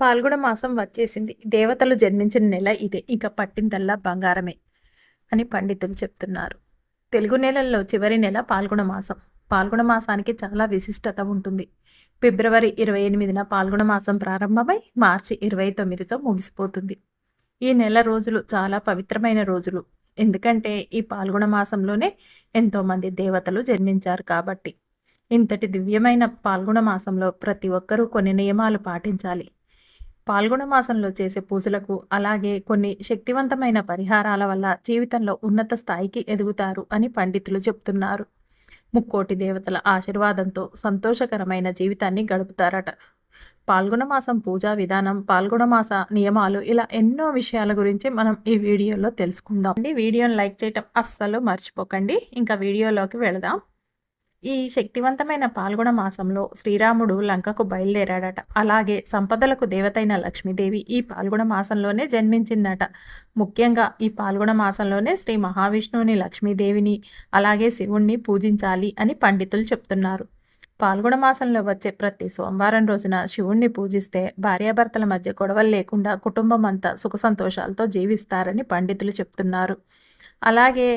పాల్గొన మాసం వచ్చేసింది. దేవతలు జన్మించిన నెల ఇదే. ఇక పట్టిందల్లా బంగారమే అని పండితులు చెప్తున్నారు. తెలుగు నెలల్లో చివరి నెల పాల్గొన మాసం. పాల్గొన మాసానికి చాలా విశిష్టత ఉంటుంది. ఫిబ్రవరి ఇరవై ఎనిమిదిన పాల్గొన మాసం ప్రారంభమై మార్చి ఇరవై తొమ్మిదితో ముగిసిపోతుంది. ఈ నెల రోజులు చాలా పవిత్రమైన రోజులు. ఎందుకంటే ఈ పాల్గొన మాసంలోనే ఎంతోమంది దేవతలు జన్మించారు కాబట్టి. ఇంతటి దివ్యమైన పాల్గొన మాసంలో ప్రతి ఒక్కరూ కొన్ని నియమాలు పాటించాలి. పాల్గొన మాసంలో చేసే పూజలకు అలాగే కొన్ని శక్తివంతమైన పరిహారాల వల్ల జీవితంలో ఉన్నత స్థాయికి ఎదుగుతారు అని పండితులు చెప్తున్నారు. ముక్కోటి దేవతల ఆశీర్వాదంతో సంతోషకరమైన జీవితాన్ని గడుపుతారట. పాల్గొన మాసం పూజా విధానం పాల్గొన మాస నియమాలు ఇలా ఎన్నో విషయాల గురించి మనం ఈ వీడియోలో తెలుసుకుందాం. అండి వీడియోని లైక్ చేయటం అస్సలు మర్చిపోకండి. ఇంకా వీడియోలోకి వెళదాం. ఈ శక్తివంతమైన పాల్గొన మాసంలో శ్రీరాముడు లంకకు బయలుదేరాడట. అలాగే సంపదలకు దేవతైన లక్ష్మీదేవి ఈ పాల్గొన మాసంలోనే జన్మించిందట. ముఖ్యంగా ఈ పాల్గొన మాసంలోనే శ్రీ మహావిష్ణువుని లక్ష్మీదేవిని అలాగే శివుణ్ణి పూజించాలి అని పండితులు చెప్తున్నారు. పాల్గొన మాసంలో వచ్చే ప్రతి సోమవారం రోజున శివుణ్ణి పూజిస్తే భార్యాభర్తల మధ్య గొడవలు లేకుండా కుటుంబం అంతా సుఖ సంతోషాలతో జీవిస్తారని పండితులు చెప్తున్నారు. అలాగే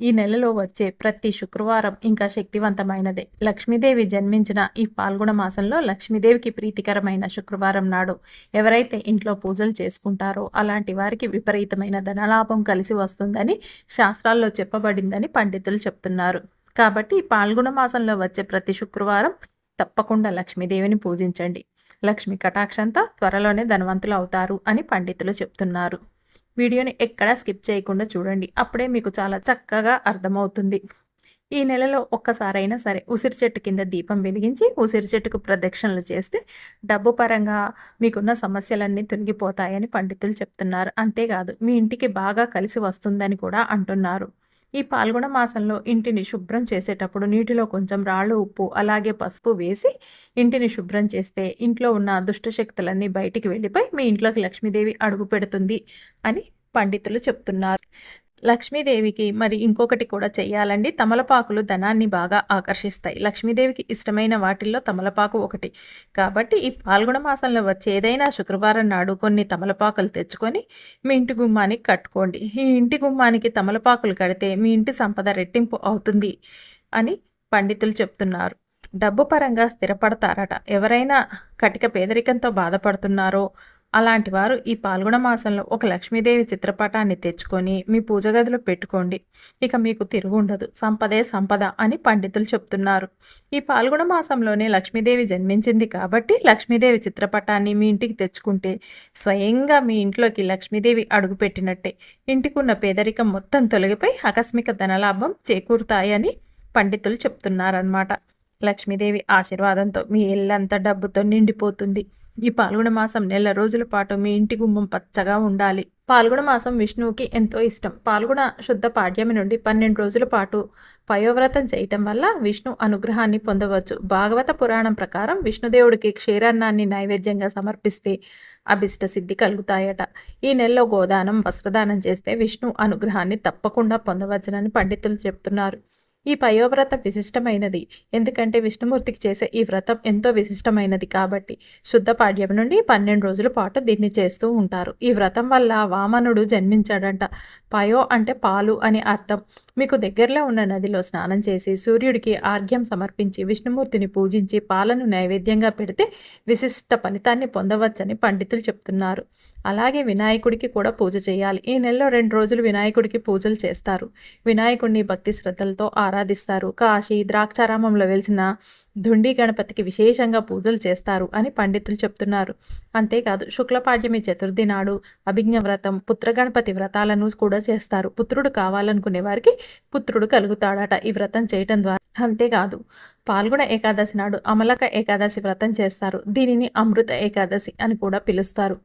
ఈ నెలలో వచ్చే ప్రతి శుక్రవారం ఇంకా శక్తివంతమైనదే. లక్ష్మీదేవి జన్మించిన ఈ పాల్గొన మాసంలో లక్ష్మీదేవికి ప్రీతికరమైన శుక్రవారం నాడు ఎవరైతే ఇంట్లో పూజలు చేసుకుంటారో అలాంటి వారికి విపరీతమైన ధనలాభం కలిసి వస్తుందని శాస్త్రాల్లో చెప్పబడిందని పండితులు చెప్తున్నారు. కాబట్టి పాల్గొన మాసంలో వచ్చే ప్రతి శుక్రవారం తప్పకుండా లక్ష్మీదేవిని పూజించండి. లక్ష్మి కటాక్షంతో త్వరలోనే ధనవంతులు అవుతారు అని పండితులు చెప్తున్నారు. వీడియోని ఎక్కడా స్కిప్ చేయకుండా చూడండి. అప్పుడే మీకు చాలా చక్కగా అర్థమవుతుంది. ఈ నెలలో ఒక్కసారైనా సరే ఉసిరి చెట్టు కింద దీపం వెలిగించి ఉసిరి చెట్టుకు ప్రదక్షిణలు చేస్తే డబ్బు పరంగా మీకున్న సమస్యలన్నీ తొలగిపోతాయని పండితులు చెప్తున్నారు. అంతేకాదు మీ ఇంటికి బాగా కలిసి వస్తుందని కూడా అంటున్నారు. ఈ పాల్గొన మాసంలో ఇంటిని శుభ్రం చేసేటప్పుడు నీటిలో కొంచెం రాళ్ళు ఉప్పు అలాగే పసుపు వేసి ఇంటిని శుభ్రం చేస్తే ఇంట్లో ఉన్న దుష్టశక్తులన్నీ బయటికి వెళ్ళిపోయి మీ ఇంట్లోకి లక్ష్మీదేవి అడుగు పెడుతుంది అని పండితులు చెప్తున్నారు. లక్ష్మీదేవికి మరి ఇంకొకటి కూడా చేయాలండి తమలపాకులు ధనాన్ని బాగా ఆకర్షిస్తాయి. లక్ష్మీదేవికి ఇష్టమైన వాటిల్లో తమలపాకు ఒకటి. కాబట్టి ఈ పాల్గొన మాసంలో వచ్చే ఏదైనా శుక్రవారం నాడు కొన్ని తమలపాకులు తెచ్చుకొని మీ ఇంటి గుమ్మానికి కట్టుకోండి. ఈ ఇంటి గుమ్మానికి తమలపాకులు కడితే మీ ఇంటి సంపద రెట్టింపు అవుతుంది అని పండితులు చెప్తున్నారు. డబ్బు పరంగా స్థిరపడతారట. ఎవరైనా కటిక పేదరికంతో బాధపడుతున్నారో అలాంటి వారు ఈ పాల్గొన మాసంలో ఒక లక్ష్మీదేవి చిత్రపటాన్ని తెచ్చుకొని మీ పూజ గదిలో పెట్టుకోండి. ఇక మీకు తిరుగు ఉండదు. సంపదే సంపద అని పండితులు చెప్తున్నారు. ఈ పాల్గొన మాసంలోనే లక్ష్మీదేవి జన్మించింది కాబట్టి లక్ష్మీదేవి చిత్రపటాన్ని మీ ఇంటికి తెచ్చుకుంటే స్వయంగా మీ ఇంట్లోకి లక్ష్మీదేవి అడుగుపెట్టినట్టే. ఇంటికున్న పేదరికం మొత్తం తొలగిపోయి ఆకస్మిక ధనలాభం చేకూరుతాయని పండితులు చెప్తున్నారన్నమాట. లక్ష్మీదేవి ఆశీర్వాదంతో మీ ఇల్లంతా డబ్బుతో నిండిపోతుంది. ఈ పాల్గొన మాసం నెల రోజుల పాటు మీ ఇంటి గుమ్మం పచ్చగా ఉండాలి. పాల్గొన మాసం విష్ణువుకి ఎంతో ఇష్టం. పాల్గొన శుద్ధ పాడ్యమి నుండి పన్నెండు రోజుల పాటు పయోవ్రతం చేయటం వల్ల విష్ణు అనుగ్రహాన్ని పొందవచ్చు. భాగవత పురాణం ప్రకారం విష్ణుదేవుడికి క్షీరాన్నాన్ని నైవేద్యంగా సమర్పిస్తే అభిష్ట సిద్ధి కలుగుతాయట. ఈ నెలలో గోదానం వస్త్రదానం చేస్తే విష్ణు అనుగ్రహాన్ని తప్పకుండా పొందవచ్చునని పండితులు చెప్తున్నారు. ఈ పయోవ్రతం విశిష్టమైనది. ఎందుకంటే విష్ణుమూర్తికి చేసే ఈ వ్రతం ఎంతో విశిష్టమైనది కాబట్టి శుద్ధ పాడ్యం నుండి పన్నెండు రోజుల పాటు దీన్ని చేస్తూ ఉంటారు. ఈ వ్రతం వల్ల వామనుడు జన్మించాడంట. పయో అంటే పాలు అని అర్థం. మీకు దగ్గరలో ఉన్న నదిలో స్నానం చేసి సూర్యుడికి ఆర్ఘ్యం సమర్పించి విష్ణుమూర్తిని పూజించి పాలను నైవేద్యంగా పెడితే విశిష్ట ఫలితాన్ని పొందవచ్చని పండితులు చెప్తున్నారు. అలాగే వినాయకుడికి కూడా పూజ చేయాలి. ఈ నెలలో రెండు రోజులు వినాయకుడికి పూజలు చేస్తారు. వినాయకుడిని భక్తి శ్రద్ధలతో ఆరాధిస్తారు. కాశీ ద్రాక్షారామంలో వెలిసిన ధుండి గణపతికి విశేషంగా పూజలు చేస్తారు అని పండితులు చెప్తున్నారు. అంతేకాదు శుక్లపాడ్యమి చతుర్థి నాడు అభిజ్ఞ వ్రతం పుత్రగణపతి వ్రతాలను కూడా చేస్తారు. పుత్రుడు కావాలనుకునే వారికి పుత్రుడు కలుగుతాడట ఈ వ్రతం చేయటం ద్వారా. అంతేకాదు పాల్గొన ఏకాదశి నాడు అమలక ఏకాదశి వ్రతం చేస్తారు. దీనిని అమృత ఏకాదశి అని కూడా పిలుస్తారు.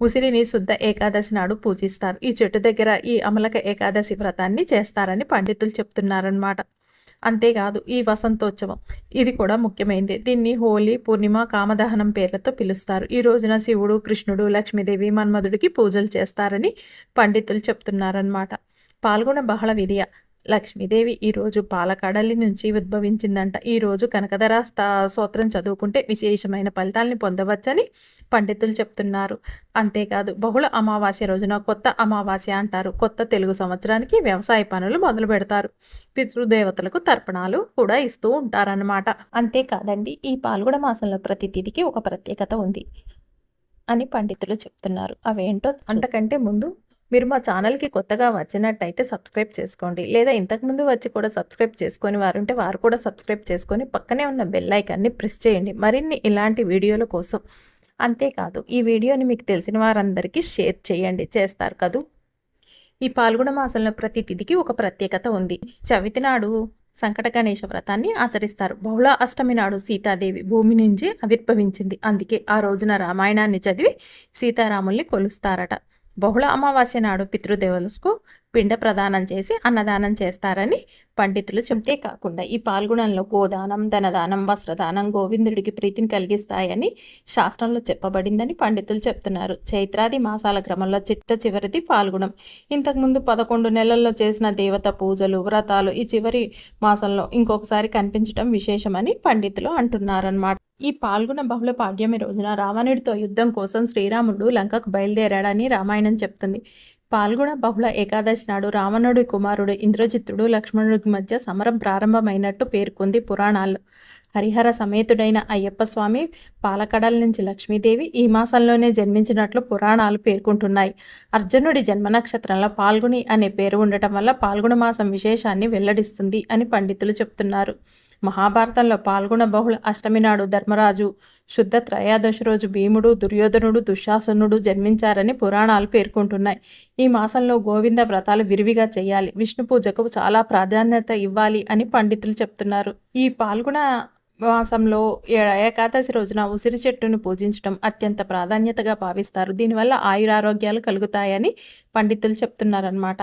ఉసిరిని శుద్ధ ఏకాదశి నాడు పూజిస్తారు. ఈ చెట్టు దగ్గర ఈ అమలక ఏకాదశి వ్రతాన్ని చేస్తారని పండితులు చెప్తున్నారనమాట అంతేకాదు ఈ వసంతోత్సవం ఇది కూడా ముఖ్యమైనది దీన్ని హోలీ పూర్ణిమ కామదహనం పేర్లతో పిలుస్తారు. ఈ రోజున శివుడు కృష్ణుడు లక్ష్మీదేవి మన్మధుడికి పూజలు చేస్తారని పండితులు చెప్తున్నారనమాట పాల్గొన బహళ విధియ లక్ష్మీదేవి ఈరోజు పాలకడలి నుంచి ఉద్భవించిందంట. ఈరోజు కనకధర స్థా స్తోత్రం చదువుకుంటే విశేషమైన ఫలితాలని పొందవచ్చని పండితులు చెప్తున్నారు. అంతేకాదు బహుళ అమావాస్య రోజున కొత్త అమావాస్య అంటారు. కొత్త తెలుగు సంవత్సరానికి వ్యవసాయ పనులు మొదలు పెడతారు. పితృదేవతలకు తర్పణాలు కూడా ఇస్తూ ఉంటారన్నమాట. అంతేకాదండి ఈ పాల్గొడ మాసంలో ప్రతి తిథికి ఒక ప్రత్యేకత ఉంది అని పండితులు చెప్తున్నారు. అవేంటో అంతకంటే ముందు మీరు మా ఛానల్కి కొత్తగా వచ్చినట్టయితే సబ్స్క్రైబ్ చేసుకోండి. లేదా ఇంతకుముందు వచ్చి కూడా సబ్స్క్రైబ్ చేసుకొని వారుంటే వారు కూడా సబ్స్క్రైబ్ చేసుకొని పక్కనే ఉన్న బెల్ ఐకాన్ని ప్రెస్ చేయండి. మరిన్ని ఇలాంటి వీడియోల కోసం అంతేకాదు ఈ వీడియోని మీకు తెలిసిన వారందరికీ షేర్ చేయండి. చేస్తారు కదూ? ఈ పాల్గొన మాసంలో ప్రతి తిథికి ఒక ప్రత్యేకత ఉంది. చవితి నాడు సంకట గణేష వ్రతాన్ని ఆచరిస్తారు. బహుళ అష్టమి నాడు సీతాదేవి భూమి నుంచి ఆవిర్భవించింది. అందుకే ఆ రోజున రామాయణాన్ని చదివి సీతారాముల్ని కొలుస్తారట. బహుళ అమావాస్య నాడు పితృదేవులకు పిండ ప్రదానం చేసి అన్నదానం చేస్తారని పండితులు చెప్తే కాకుండా ఈ పాల్గొనంలో గోదానం ధనదానం వస్త్రదానం గోవిందుడికి ప్రీతిని కలిగిస్తాయని శాస్త్రంలో చెప్పబడిందని పండితులు చెప్తున్నారు. చైత్రాది మాసాల క్రమంలో చిట్ట చివరిది పాల్గొనం ఇంతకుముందు పదకొండు నెలల్లో చేసిన దేవత పూజలు వ్రతాలు ఈ చివరి మాసంలో ఇంకొకసారి కనిపించడం విశేషమని పండితులు అంటున్నారన్నమాట. ఈ పాల్గొన బహుళ పాడ్యమి రోజున రావణుడితో యుద్ధం కోసం శ్రీరాముడు లంకకు బయలుదేరాడని రామాయణం చెప్తుంది. పాల్గొన బహుళ ఏకాదశి నాడు రావణుడి కుమారుడు ఇంద్రజిత్తుడు లక్ష్మణుడికి మధ్య సమరం ప్రారంభమైనట్టు పేర్కొంది పురాణాల్లో. హరిహర సమేతుడైన అయ్యప్ప స్వామి పాలకడల నుంచి లక్ష్మీదేవి ఈ మాసంలోనే జన్మించినట్లు పురాణాలు పేర్కొంటున్నాయి. అర్జునుడి జన్మ నక్షత్రంలో పాల్గొని అనే పేరు ఉండటం వల్ల పాల్గొన మాసం విశేషాన్ని వెల్లడిస్తుంది అని పండితులు చెప్తున్నారు. మహాభారతంలో పాల్గొన బహుళ అష్టమి నాడు ధర్మరాజు శుద్ధ త్రయోదశి రోజు భీముడు దుర్యోధనుడు దుశ్శాసనుడు జన్మించారని పురాణాలు పేర్కొంటున్నాయి. ఈ మాసంలో గోవింద వ్రతాలు విరివిగా చేయాలి. విష్ణు పూజకు చాలా ప్రాధాన్యత ఇవ్వాలి అని పండితులు చెప్తున్నారు. ఈ పాల్గొన మాసంలో ఏకాదశి రోజున ఉసిరి చెట్టును పూజించడం అత్యంత ప్రాధాన్యతగా భావిస్తారు. దీనివల్ల ఆయురారోగ్యాలు కలుగుతాయని పండితులు చెప్తున్నారనమాట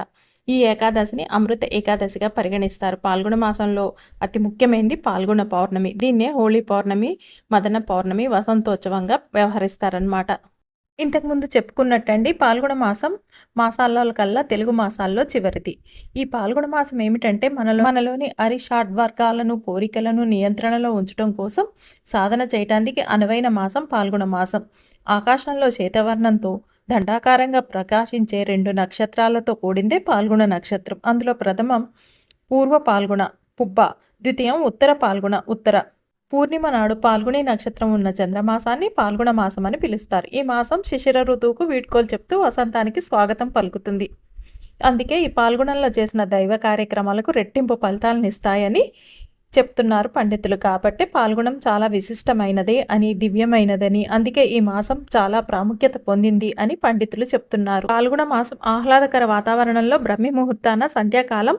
ఈ ఏకాదశిని అమృత ఏకాదశిగా పరిగణిస్తారు. పాల్గొన మాసంలో అతి ముఖ్యమైనది పాల్గొన పౌర్ణమి. దీన్నే హోళీ పౌర్ణమి మదన పౌర్ణమి వసంతోత్సవంగా వ్యవహరిస్తారనమాట ఇంతకుముందు చెప్పుకున్నట్టండి పాల్గొన మాసం మాసాల కల్లా తెలుగు మాసాల్లో చివరిది. ఈ పాల్గొన మాసం ఏమిటంటే మనలో మనలోని అరిషాడ్ వర్గాలను కోరికలను నియంత్రణలో ఉంచడం కోసం సాధన చేయటానికి అనువైన మాసం పాల్గొన మాసం. ఆకాశంలో శేతవర్ణంతో దండాకారంగా ప్రకాశించే రెండు నక్షత్రాలతో కూడిందే పాల్గొన నక్షత్రం. అందులో ప్రథమం పూర్వ పాల్గొన పుబ్బ. ద్వితీయం ఉత్తర పాల్గొన ఉత్తర. పూర్ణిమ నాడు పాల్గొనే నక్షత్రం ఉన్న చంద్రమాసాన్ని పాల్గొన మాసం అని పిలుస్తారు. ఈ మాసం శిశిర ఋతువుకు వీడ్కోలు చెప్తూ వసంతానికి స్వాగతం పలుకుతుంది. అందుకే ఈ పాల్గొనలో చేసిన దైవ కార్యక్రమాలకు రెట్టింపు ఫలితాలను ఇస్తాయని చెప్తున్నారు పండితులు. కాబట్టి పాల్గొనం చాలా విశిష్టమైనదే అని దివ్యమైనదని. అందుకే ఈ మాసం చాలా ప్రాముఖ్యత పొందింది అని పండితులు చెప్తున్నారు. పాల్గొన మాసం ఆహ్లాదకర వాతావరణంలో బ్రహ్మి ముహూర్తాన సంధ్యాకాలం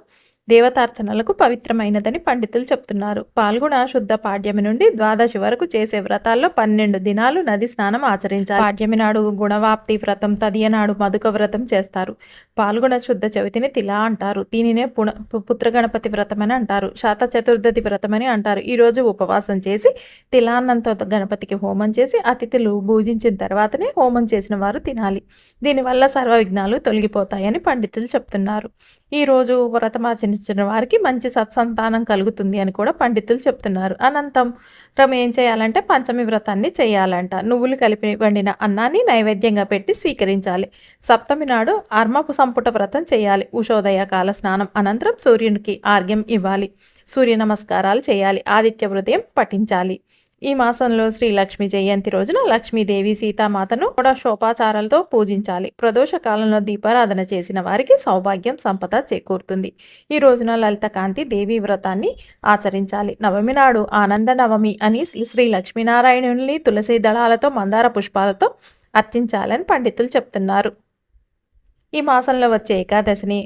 దేవతార్చనలకు పవిత్రమైనదని పండితులు చెప్తున్నారు. పాల్గొన శుద్ధ పాడ్యమి నుండి ద్వాదశి వరకు చేసే వ్రతాల్లో పన్నెండు దినాలు నది స్నానం ఆచరించాలి. పాడ్యమి నాడు గుణవాప్తి వ్రతం తదియనాడు మధుక వ్రతం చేస్తారు. పాల్గొన శుద్ధ చవితిని తిలా అంటారు. దీనినే పుణ పుత్రగణపతి వ్రతమని వ్రతం అని అంటారు. శాత చతుర్దశి వ్రతమని అంటారు. ఈరోజు ఉపవాసం చేసి తిలాన్నంతో గణపతికి హోమం చేసి అతిథులు పూజించిన తర్వాతనే హోమం చేసిన వారు తినాలి. దీనివల్ల సర్వ విఘ్నాలు తొలగిపోతాయని పండితులు చెప్తున్నారు. ఈరోజు వ్రతమాచరించిన వారికి మంచి సత్సంతానం కలుగుతుంది అని కూడా పండితులు చెప్తున్నారు. అనంతం రమ ఏం చేయాలంటే పంచమి వ్రతాన్ని చేయాలంట. నువ్వులు కలిపి వండిన అన్నాన్ని నైవేద్యంగా పెట్టి స్వీకరించాలి. సప్తమి నాడు అర్మపు సంపుట వ్రతం చేయాలి. ఉషోదయ కాల స్నానం అనంతరం సూర్యునికి ఆర్గ్యం ఇవ్వాలి. సూర్య నమస్కారాలు చేయాలి. ఆదిత్య హృదయం పఠించాలి. ఈ మాసంలో శ్రీ లక్ష్మి జయంతి రోజున లక్ష్మీదేవి సీతామాతను కూడా శోపాచారాలతో పూజించాలి. ప్రదోష కాలంలో దీపారాధన చేసిన వారికి సౌభాగ్యం సంపద చేకూరుతుంది. ఈ రోజున లలితకాంతి దేవి వ్రతాన్ని ఆచరించాలి. నవమి నాడు ఆనంద నవమి అని శ్రీ లక్ష్మీనారాయణుని తులసి దళాలతో మందార పుష్పాలతో అర్చించాలని పండితులు చెప్తున్నారు. ఈ మాసంలో వచ్చే ఏకాదశిని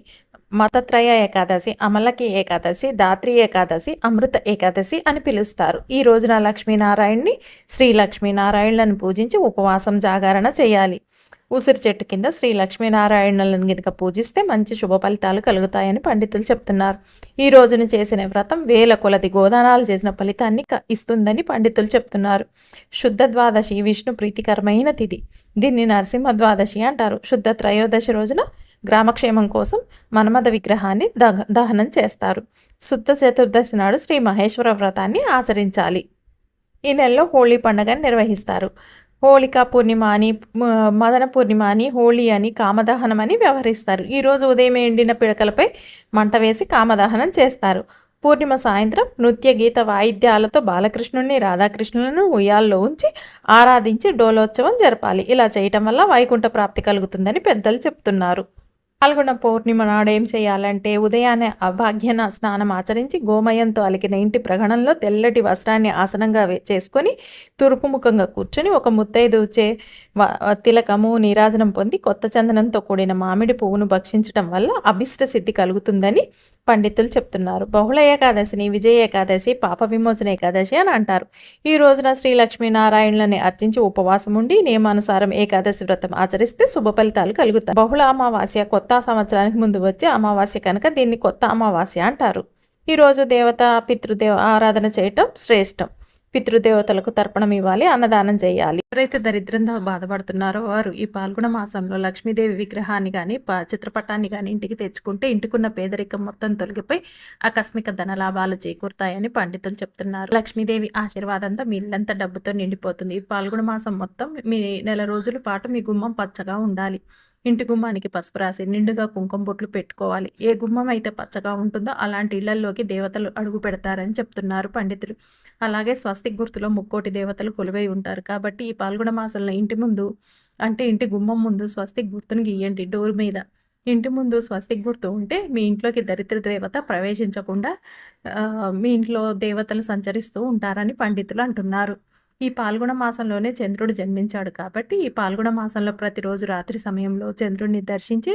మతత్రయ ఏకాదశి అమలకి ఏకాదశి దాత్రి ఏకాదశి అమృత ఏకాదశి అని పిలుస్తారు. ఈ రోజున లక్ష్మీనారాయణ్ణి శ్రీ లక్ష్మీనారాయణులను పూజించి ఉపవాసం జాగరణ చేయాలి. ఉసిరి చెట్టు కింద శ్రీ లక్ష్మీనారాయణులను గనుక పూజిస్తే మంచి శుభ ఫలితాలు కలుగుతాయని పండితులు చెప్తున్నారు. ఈ రోజున చేసిన వ్రతం వేల కొలది గోదానాలు చేసిన ఫలితాన్ని క- ఇస్తుందని పండితులు చెప్తున్నారు. శుద్ధ ద్వాదశి విష్ణు ప్రీతికరమైన తిథి. దీన్ని నరసింహ ద్వాదశి అంటారు. శుద్ధ త్రయోదశి రోజున గ్రామక్షేమం కోసం మన్మథ విగ్రహాన్ని దహ దహనం చేస్తారు. శుద్ధ చతుర్దశి నాడు శ్రీ మహేశ్వర వ్రతాన్ని ఆచరించాలి. ఈ నెలలో హోళీ పండుగను నిర్వహిస్తారు. హోళికా పూర్ణిమ అని మదన పూర్ణిమ అని హోళీ అని కామదహనం అని వ్యవహరిస్తారు. ఈరోజు ఉదయం ఎండిన పిడకలపై మంట వేసి కామదహనం చేస్తారు. పూర్ణిమ సాయంత్రం నృత్య గీత వాయిద్యాలతో బాలకృష్ణుని రాధాకృష్ణులను ఉయ్యాల్లో ఉంచి ఆరాధించి డోలోత్సవం జరపాలి. ఇలా చేయటం వల్ల వైకుంఠ ప్రాప్తి కలుగుతుందని పెద్దలు చెప్తున్నారు. పాల్గొన్న పౌర్ణిమ నాడు ఏం చేయాలంటే ఉదయాన్నే అభాగ్యన స్నానం ఆచరించి గోమయంతో అలికిన ఇంటి ప్రగణంలో తెల్లటి వస్త్రాన్ని ఆసనంగా చేసుకొని తూర్పు ముఖంగా కూర్చొని ఒక ముత్తైదు చే వ- తిలకము నీరాజనం పొంది కొత్త చందనంతో కూడిన మామిడి పువ్వును భక్షించడం వల్ల అభిష్ట సిద్ధి కలుగుతుందని పండితులు చెప్తున్నారు. బహుళ ఏకాదశిని విజయ ఏకాదశి పాప విమోచన ఏకాదశి అని అంటారు. ఈ రోజున శ్రీ లక్ష్మీనారాయణులని అర్చించి ఉపవాసం ఉండి నియమానుసారం ఏకాదశి వ్రతం ఆచరిస్తే శుభ ఫలితాలు కలుగుతాయి. బహుళ అమావాస్య కొత్త సంవత్సరానికి ముందు వచ్చే అమావాస్య కనుక దీన్ని కొత్త అమావాస్య అంటారు. ఈరోజు దేవత పితృదేవ ఆరాధన చేయటం శ్రేష్టం. పితృదేవతలకు తర్పణం ఇవ్వాలి అన్నదానం చేయాలి. ఎవరైతే దరిద్రంతో బాధపడుతున్నారో వారు ఈ పాల్గొన మాసంలో లక్ష్మీదేవి విగ్రహాన్ని కానీ చిత్రపటాన్ని కానీ ఇంటికి తెచ్చుకుంటే ఇంటికున్న పేదరికం మొత్తం తొలగిపోయి ఆకస్మిక ధనలాభాలు చేకూరుతాయని పండితులు చెప్తున్నారు. లక్ష్మీదేవి ఆశీర్వాదంతో మీ ఇల్లంతా డబ్బుతో నిండిపోతుంది. ఈ పాల్గొన మాసం మొత్తం మీ నెల రోజుల పాటు మీ గుమ్మం పచ్చగా ఉండాలి. ఇంటి గుమ్మానికి పసుపు రాసి నిండుగా కుంకుమ బొట్లు పెట్టుకోవాలి. ఏ గుమ్మం అయితే పచ్చగా ఉంటుందో అలాంటి ఇళ్ళల్లోకి దేవతలు అడుగు పెడతారని చెప్తున్నారు పండితులు. అలాగే స్వస్తిక్ గుర్తులో ముక్కోటి దేవతలు కొలువై ఉంటారు కాబట్టి ఈ పాల్గొన మాసంలో ఇంటి ముందు అంటే ఇంటి గుమ్మం ముందు స్వస్తిక్ గుర్తును గీయండి. డోర్ మీద ఇంటి ముందు స్వస్తిక్ గుర్తు ఉంటే మీ ఇంట్లోకి దరిద్ర దేవత ప్రవేశించకుండా మీ ఇంట్లో దేవతలు సంచరిస్తూ ఉంటారని పండితులు అంటున్నారు. ఈ పాల్గొన మాసంలోనే చంద్రుడు జన్మించాడు కాబట్టి ఈ పాల్గొన మాసంలో ప్రతిరోజు రాత్రి సమయంలో చంద్రుడిని దర్శించి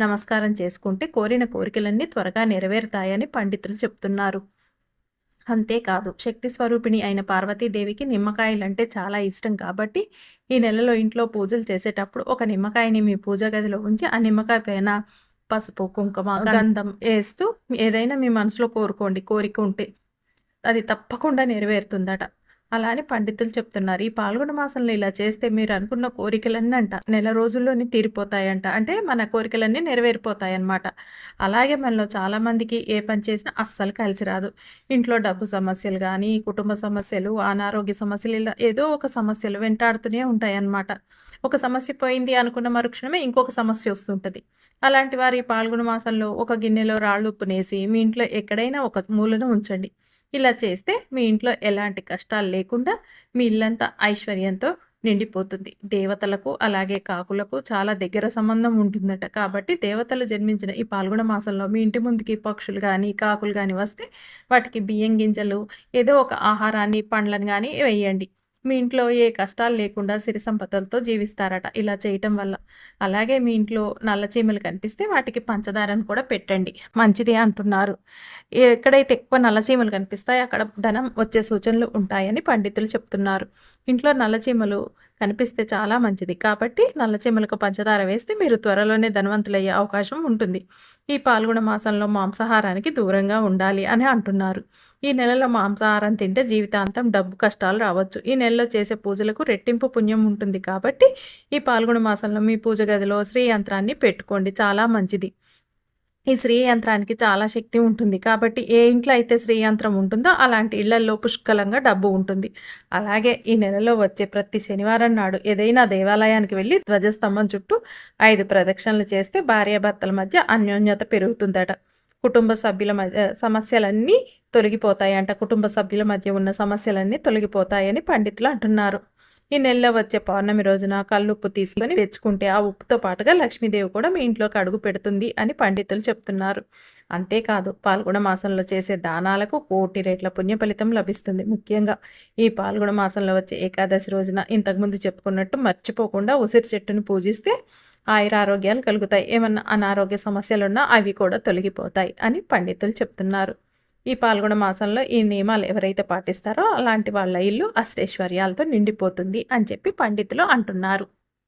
నమస్కారం చేసుకుంటే కోరిన కోరికలన్నీ త్వరగా నెరవేరుతాయని పండితులు చెప్తున్నారు. అంతేకాదు శక్తి స్వరూపిణి అయిన పార్వతీదేవికి నిమ్మకాయలంటే చాలా ఇష్టం కాబట్టి ఈ నెలలో ఇంట్లో పూజలు చేసేటప్పుడు ఒక నిమ్మకాయని మీ పూజ గదిలో ఉంచి ఆ నిమ్మకాయ పైన పసుపు కుంకుమ గంధం వేస్తూ ఏదైనా మీ మనసులో కోరుకోండి కోరిక ఉంటే అది తప్పకుండా నెరవేరుతుందట. అలా అని పండితులు చెప్తున్నారు. ఈ పాల్గొన మాసంలో ఇలా చేస్తే మీరు అనుకున్న కోరికలన్నీ అంట నెల రోజుల్లోనే తీరిపోతాయంట. అంటే మన కోరికలన్నీ నెరవేరిపోతాయన్నమాట. అలాగే మనలో చాలామందికి ఏ పని చేసినా అస్సలు కలిసి రాదు. ఇంట్లో డబ్బు సమస్యలు కానీ కుటుంబ సమస్యలు అనారోగ్య సమస్యలు ఇలా ఏదో ఒక సమస్యలు వెంటాడుతూనే ఉంటాయన్నమాట. ఒక సమస్య పోయింది అనుకున్న మరుక్షణమే ఇంకొక సమస్య వస్తుంటుంది. అలాంటి వారి ఈ పాల్గొన మాసంలో ఒక గిన్నెలో రాళ్ళు ఉప్పునేసి మీ ఇంట్లో ఎక్కడైనా ఒక మూలను ఉంచండి. ఇలా చేస్తే మీ ఇంట్లో ఎలాంటి కష్టాలు లేకుండా మీ ఇల్లంతా ఐశ్వర్యంతో నిండిపోతుంది. దేవతలకు అలాగే కాకులకు చాలా దగ్గర సంబంధం ఉంటుందట. కాబట్టి దేవతలు జన్మించిన ఈ పాల్గొన మాసంలో మీ ఇంటి ముందుకి పక్షులు కానీ కాకులు కానీ వస్తే వాటికి బియ్యం గింజలు ఏదో ఒక ఆహారాన్ని పండ్లను కానీ వేయండి. మీ ఇంట్లో ఏ కష్టాలు లేకుండా సిరి సంపదలతో జీవిస్తారట ఇలా చేయటం వల్ల. అలాగే మీ ఇంట్లో నల్ల చీమలు కనిపిస్తే వాటికి పంచదారను కూడా పెట్టండి. మంచిది అంటున్నారు. ఎక్కడైతే ఎక్కువ నల్ల చీమలు కనిపిస్తాయో అక్కడ ధనం వచ్చే సూచనలు ఉంటాయని పండితులు చెప్తున్నారు. ఇంట్లో నల్ల చీమలు కనిపిస్తే చాలా మంచిది. కాబట్టి నల్ల చెమలకు పంచదార వేస్తే మీరు త్వరలోనే ధనవంతులయ్యే అవకాశం ఉంటుంది. ఈ పాల్గొన మాసంలో మాంసాహారానికి దూరంగా ఉండాలి అని అంటున్నారు. ఈ నెలలో మాంసాహారం తింటే జీవితాంతం డబ్బు కష్టాలు రావచ్చు. ఈ నెలలో చేసే పూజలకు రెట్టింపు పుణ్యం ఉంటుంది. కాబట్టి ఈ పాల్గొన మాసంలో మీ పూజ గదిలో శ్రీ యంత్రాన్ని పెట్టుకోండి. చాలా మంచిది. ఈ శ్రీ యంత్రానికి చాలా శక్తి ఉంటుంది. కాబట్టి ఏ ఇంట్లో అయితే శ్రీ యంత్రం ఉంటుందో అలాంటి ఇళ్ళలో పుష్కలంగా డబ్బు ఉంటుంది. అలాగే ఈ నెలలో వచ్చే ప్రతి శనివారం నాడు ఏదైనా దేవాలయానికి వెళ్ళి ధ్వజస్తంభం చుట్టూ ఐదు ప్రదక్షిణలు చేస్తే భార్యాభర్తల మధ్య అన్యోన్యత పెరుగుతుందట. కుటుంబ సభ్యుల మధ్య సమస్యలన్నీ తొలగిపోతాయంట. కుటుంబ సభ్యుల మధ్య ఉన్న సమస్యలన్నీ తొలగిపోతాయని పండితులు అంటున్నారు. ఈ నెలలో వచ్చే పౌర్ణమి రోజున కల్లుప్పు తీసుకొని తెచ్చుకుంటే ఆ ఉప్పుతో పాటుగా లక్ష్మీదేవి కూడా మీ ఇంట్లోకి అడుగు పెడుతుంది అని పండితులు చెప్తున్నారు. అంతేకాదు పాల్గొన మాసంలో చేసే దానాలకు కోటి రేట్ల పుణ్య ఫలితం లభిస్తుంది ముఖ్యంగా. ఈ పాల్గొన మాసంలో వచ్చే ఏకాదశి రోజున ఇంతకుముందు చెప్పుకున్నట్టు మర్చిపోకుండా ఉసిరి చెట్టును పూజిస్తే ఆయుర ఆరోగ్యాలు కలుగుతాయి. ఏమన్నా అనారోగ్య సమస్యలున్నా అవి కూడా తొలగిపోతాయి అని పండితులు చెప్తున్నారు. ఈ పాల్గొన మాసంలో ఈ నియమాలు ఎవరైతే పాటిస్తారో అలాంటి వాళ్ళ ఇల్లు అష్టైశ్వర్యాలతో నిండిపోతుంది అని చెప్పి పండితులు అంటున్నారు.